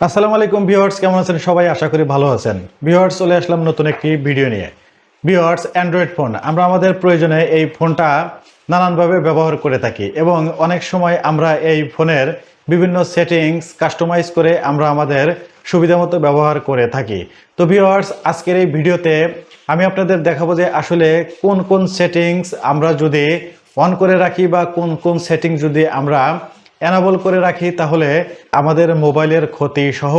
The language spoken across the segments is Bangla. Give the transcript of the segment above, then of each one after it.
আসসালামু আলাইকুম ভিউয়ার্স, কেমন আছেন সবাই? আশা করি ভালো আছেন। ভিউয়ার্স, চলে আসলাম নতুন একটি ভিডিও নিয়ে। ভিউয়ার্স অ্যান্ড্রয়েড ফোন আমরা আমাদের প্রয়োজনে এই ফোনটা নানানভাবে ব্যবহার করে থাকি এবং অনেক সময় আমরা এই ফোনের বিভিন্ন সেটিংস কাস্টমাইজ করে আমরা আমাদের সুবিধা মতো ব্যবহার করে থাকি। তো ভিউয়ার্স, আজকের এই ভিডিওতে আমি আপনাদের দেখাবো যে আসলে কোন কোন সেটিংস আমরা যদি অন করে রাখি বা কোন কোন সেটিংস যদি আমরা অ্যানাবল করে রাখি তাহলে আমাদের মোবাইলের ক্ষতি সহ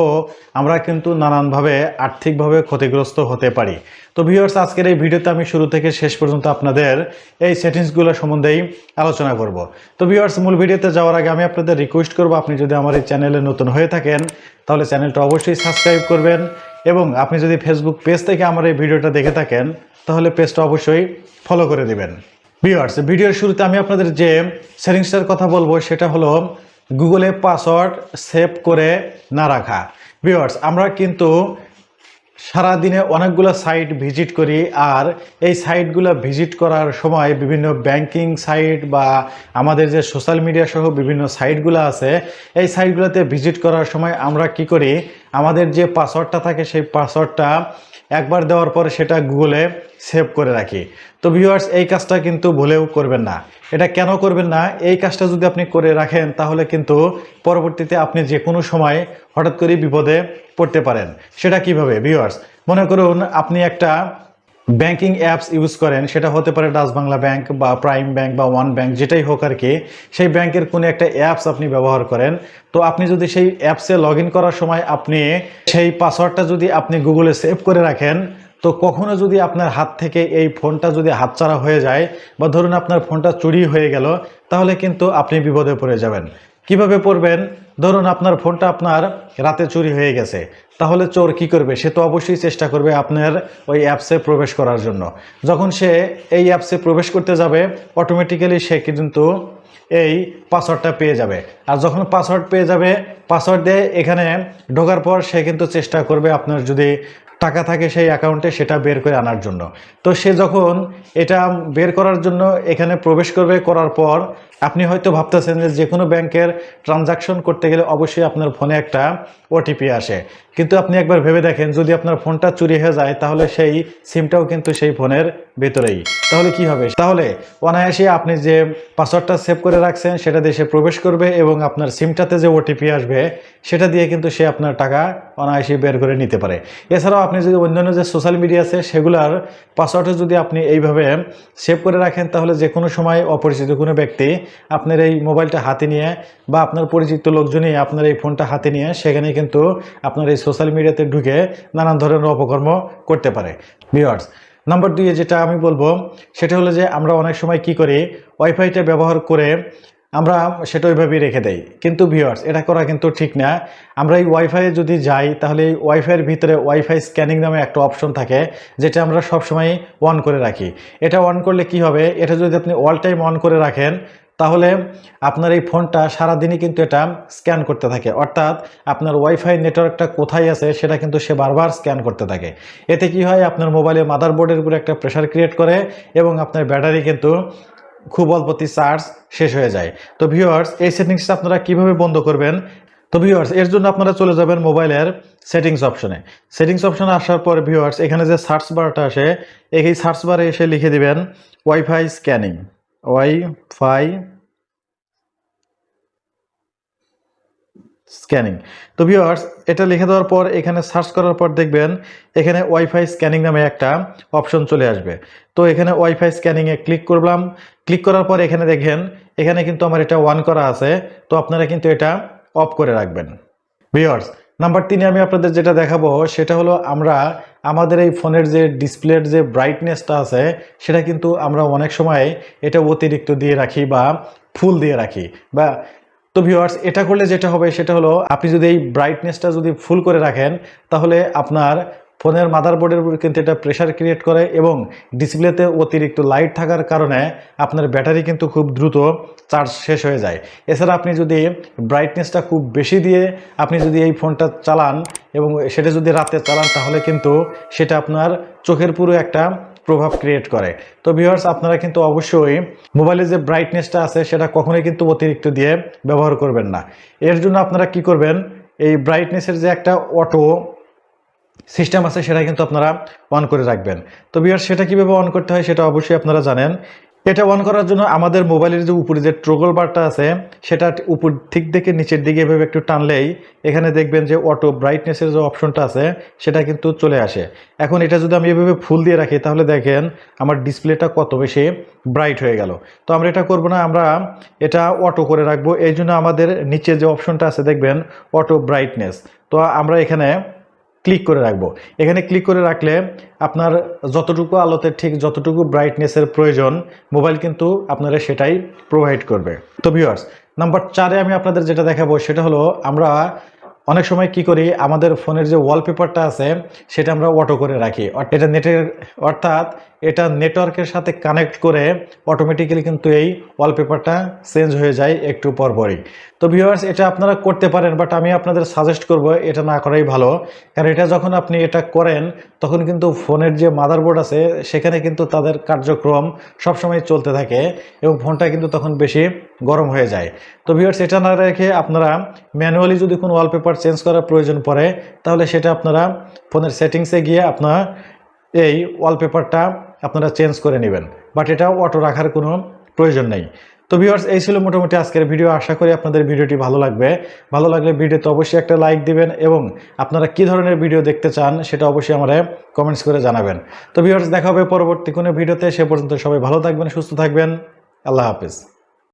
আমরা কিন্তু নানানভাবে আর্থিকভাবে ক্ষতিগ্রস্ত হতে পারি। তো ভিউয়ার্স আজকের এই ভিডিওতে আমি শুরু থেকে শেষ পর্যন্ত আপনাদের এই সেটিংসগুলো সম্বন্ধেই আলোচনা করব। তো ভিউয়ার্স মূল ভিডিওতে যাওয়ার আগে আমি আপনাদের রিকোয়েস্ট করব, আপনি যদি আমার এই চ্যানেলে নতুন হয়ে থাকেন, তাহলে চ্যানেলটা অবশ্যই সাবস্ক্রাইব করবেন এবং আপনি যদি ফেসবুক পেজ থেকে আমার এই ভিডিওটা দেখে থাকেন, তাহলে পেজটা অবশ্যই ফলো করে দিবেন। ভিউয়ার্স ভিডিওর শুরুতে আমি আপনাদের যে সেটিংসটার কথা বলব, সেটা হলো গুগলে পাসওয়ার্ড সেভ করে না রাখা। ভিউয়ার্স আমরা কিন্তু সারাদিনে অনেকগুলো সাইট ভিজিট করি, আর এই সাইটগুলো ভিজিট করার সময় বিভিন্ন ব্যাংকিং সাইট বা আমাদের যে সোশ্যাল মিডিয়া সহ বিভিন্ন সাইটগুলো আছে, এই সাইটগুলোতে ভিজিট করার সময় আমরা কি করি? আমাদের যে পাসওয়ার্ডটা থাকে, সেই পাসওয়ার্ডটা একবার দেওয়ার পর সেটা গুগলে সেভ করে রাখি। তো ভিউয়ার্স এই কাজটা কিন্তু ভুলেও করবেন না। এটা কেন করবেন না? এই কাজটা যদি আপনি করে রাখেন, তাহলে কিন্তু পরবর্তীতে আপনি যে কোনো সময় হঠাৎ করে বিপদে পড়তে পারেন। সেটা কীভাবে? ভিউয়ার্স মনে করুন আপনি একটা ব্যাংকিং অ্যাপস ইউজ করেন, সেটা হতে পারে ডাচ বাংলা ব্যাংক বা প্রাইম ব্যাংক বা ওয়ান ব্যাংক, যেটাই হোক আর কি, সেই ব্যাংকের কোনো একটা অ্যাপস আপনি ব্যবহার করেন। তো আপনি যদি সেই অ্যাপসে লগ করার সময় আপনি সেই পাসওয়ার্ডটা যদি আপনি গুগলে সেভ করে রাখেন, তো কখনো যদি আপনার হাত থেকে এই ফোনটা যদি হাতছাড়া হয়ে যায় বা ধরুন আপনার ফোনটা চুরি হয়ে গেল, তাহলে কিন্তু আপনি বিপদে পড়ে যাবেন। কীভাবে পড়বেন? ধরুন আপনার ফোনটা আপনার রাতে চুরি হয়ে গেছে। তাহলে চোর কি করবে? সে তো অবশ্যই চেষ্টা করবে আপনার ওই অ্যাপসে প্রবেশ করার জন্য। যখন সে এই অ্যাপসে প্রবেশ করতে যাবে অটোমেটিক্যালি সে কিন্তু এই পাসওয়ার্ডটা পেয়ে যাবে। আর যখন পাসওয়ার্ড পেয়ে যাবে, পাসওয়ার্ড দিয়ে এখানে ঢোকার পর সে কিন্তু চেষ্টা করবে আপনার যদি টাকা থাকে সেই অ্যাকাউন্টে, সেটা বের করে আনার জন্য। তো সে যখন এটা বের করার জন্য এখানে প্রবেশ করবে, করার পর আপনি হয়তো ভাবতেছেন যে যে কোনো ব্যাংকের ট্রানজাকশন করতে গেলে অবশ্যই আপনার ফোনে একটা ওটিপি আসে। কিন্তু আপনি একবার ভেবে দেখেন, যদি আপনার ফোনটা চুরি হয়ে যায়, তাহলে সেই সিমটাও কিন্তু সেই ফোনের ভেতরেই। তাহলে কি হবে? তাহলে অনায়াসে আপনি যে পাসওয়ার্ডটা সেভ করে রাখছেন, সেটা দিয়ে সে প্রবেশ করবে এবং আপনার সিমটাতে যে ওটিপি আসবে, সেটা দিয়ে কিন্তু সে আপনার টাকা অনায়াসে বের করে নিতে পারে। এছাড়াও আপনি যদি অন্যান্য যে সোশ্যাল মিডিয়া আছে, সেগুলোর পাসওয়ার্ডে যদি আপনি এইভাবে সেভ করে রাখেন, তাহলে যে কোনো সময় অপরিচিত কোনো ব্যক্তি আপনার এই মোবাইলটা হাতে নিয়ে বা আপনার পরিচিত লোকজনই আপনার এই ফোনটা হাতে নিয়ে সেখানে কিন্তু আপনার এই সোশ্যাল মিডিয়াতে ঢুকে নানান ধরনের অপকর্ম করতে পারে। ভিওয়ার্স নাম্বার দুইয়ে যেটা আমি বলব, সেটা হলো যে আমরা অনেক সময় কি করি ওয়াইফাইটা ব্যবহার করে আমরা সেটা ওইভাবেই রেখে দেই। কিন্তু ভিওয়ার্স এটা করা কিন্তু ঠিক না। আমরা এই ওয়াইফাইয়ে যদি যাই, তাহলে এই ওয়াইফাইয়ের ভিতরে ওয়াইফাই স্ক্যানিং নামে একটা অপশন থাকে, যেটা আমরা সবসময় অন করে রাখি। এটা অন করলে কি হবে? এটা যদি আপনি অল টাইম অন করে রাখেন তাহলে আপনার এই ফোনটা সারাদিনই কিন্তু এটা স্ক্যান করতে থাকে। অর্থাৎ আপনার ওয়াইফাই নেটওয়ার্কটা কোথায় আছে সেটা কিন্তু সে বারবার স্ক্যান করতে থাকে। এতে কি হয়? আপনার মোবাইলে মাদারবোর্ডের উপরে একটা প্রেশার ক্রিয়েট করে এবং আপনার ব্যাটারি কিন্তু খুব অল্পতি চার্জ শেষ হয়ে যায়। তো ভিউয়ার্স এই সেটিংসটা আপনারা কীভাবে বন্ধ করবেন? তো ভিউয়ার্স এর জন্য আপনারা চলে যাবেন মোবাইলের সেটিংস অপশনে সেটিংস অপশনে আসার পর ভিউয়ার্স এখানে যে সার্চ বারটা আসে, এই সার্চ বারে এসে লিখে দিবেন ওয়াইফাই স্ক্যানিং ওয়াইফাই স্ক্যানিং। তো ভিউয়ার্স এটা লিখে দেওয়ার পর, এখানে সার্চ করার পর দেখবেন, এখানে ওয়াইফাই স্ক্যানিং নামে একটা অপশন চলে আসবে। তো এখানে ওয়াইফাই স্ক্যানিংয়ে ক্লিক করলাম। ক্লিক করার পর এখানে দেখেন, এখানে কিন্তু আমার এটা ওয়ান করা আছে। তো আপনারা কিন্তু এটা অফ করে রাখবেন। ভিউয়ার্স নাম্বার তিনে আমি আপনাদের যেটা দেখাবো, সেটা হলো আমরা আমাদের এই ফোনের যে ডিসপ্লের যে ব্রাইটনেসটা আছে, সেটা কিন্তু আমরা অনেক সময় এটা অতিরিক্ত দিয়ে রাখি বা ফুল দিয়ে রাখি। বা তো ভিউয়ার্স এটা করলে যেটা হবে, সেটা হলো আপনি যদি এই ব্রাইটনেসটা যদি ফুল করে রাখেন, তাহলে আপনার ফোনের মাদারবোর্ডের উপর কিন্তু এটা প্রেশার ক্রিয়েট করে এবং ডিসপ্লেতে অতিরিক্ত লাইট থাকার কারণে আপনার ব্যাটারি কিন্তু খুব দ্রুত চার্জ শেষ হয়ে যায়। এছাড়া আপনি যদি ব্রাইটনেসটা খুব বেশি দিয়ে আপনি যদি এই ফোনটা চালান এবং সেটা যদি রাতে চালান তাহলে কিন্তু সেটা আপনার চোখের পুরো একটা প্রভাব ক্রিয়েট করে। তো ভিউয়ার্স আপনারা কিন্তু অবশ্যই মোবাইলের যে ব্রাইটনেসটা আছে সেটা কখনোই কিন্তু অতিরিক্ত দিয়ে ব্যবহার করবেন না। এর জন্য আপনারা কি করবেন? এই ব্রাইটনেসের যে একটা অটো সিস্টেম আছে, সেটা কিন্তু আপনারা অন করে রাখবেন। তো বিয়ার সেটা কীভাবে অন করতে হয় সেটা অবশ্যই আপনারা জানেন। এটা অন করার জন্য আমাদের মোবাইলের যে উপরে যে ট্রোগল বারটা আছে, সেটা উপর ঠিক থেকে নিচের দিকে এভাবে একটু টানলেই এখানে দেখবেন যে অটো ব্রাইটনেসের যে অপশনটা আছে, সেটা কিন্তু চলে আসে। এখন এটা যদি আমি এভাবে ফুল দিয়ে রাখি, তাহলে দেখেন আমার ডিসপ্লেটা কত বেশি ব্রাইট হয়ে গেল। তো আমরা এটা করব না, আমরা এটা অটো করে রাখব। এই জন্য আমাদের নিচে যে অপশনটা আছে, দেখবেন অটো ব্রাইটনেস তো আমরা এখানে ক্লিক করে রাখব। এখানে ক্লিক করে রাখলে আপনার যতটুকু আলোতে ঠিক যতটুকু ব্রাইটনেসের প্রয়োজন মোবাইল কিন্তু আপনারা সেটাই প্রোভাইড করবে। তো ভিউয়ার্স নাম্বার চারে আমি আপনাদের যেটা দেখাবো সেটা হলো আমরা অনেক সময় কি করি, আমাদের ফোনের যে ওয়ালপেপারটা আছে, সেটা আমরা অটো করে রাখি। এটা নেটের অর্থাৎ এটা নেটওয়ার্কের সাথে কানেক্ট করে অটোমেটিক্যালি কিন্তু এই ওয়ালপেপারটা চেঞ্জ হয়ে যায় একটু পরপরই তো ভিউয়ার্স এটা আপনারা করতে পারেন বাট আমি আপনাদের সাজেস্ট করব, এটা না করাই ভালো। কারণ এটা যখন আপনি এটা করেন, তখন কিন্তু ফোনের যে মাদারবোর্ড আছে, সেখানে কিন্তু তাদের কার্যক্রম সবসময় চলতে থাকে এবং ফোনটা কিন্তু তখন বেশি গরম হয়ে যায়। তো ভিউয়ার্স এটা না রেখে আপনারা ম্যানুয়ালি যদি কোনো ওয়ালপেপার চেঞ্জ করার প্রয়োজন পড়ে, তাহলে সেটা আপনারা ফোনের সেটিংসে গিয়ে আপনার এই ওয়ালপেপারটা আপনারা চেঞ্জ করে নেবেন। বাট এটা অটো রাখার কোনো প্রয়োজন নেই। তো ভিউয়ার্স এই ছিল মোটামুটি আজকের ভিডিও আশা করি আপনাদের ভিডিওটি ভালো লাগবে। ভালো লাগলে ভিডিওতে অবশ্যই একটা লাইক দিবেন এবং আপনারা কী ধরনের ভিডিও দেখতে চান সেটা অবশ্যই আমাদের কমেন্টস করে জানাবেন। তো ভিউয়ার্স দেখা হবে পরবর্তী কোনো ভিডিওতে সে পর্যন্ত সবাই ভালো থাকবেন, সুস্থ থাকবেন। আল্লাহ হাফিজ।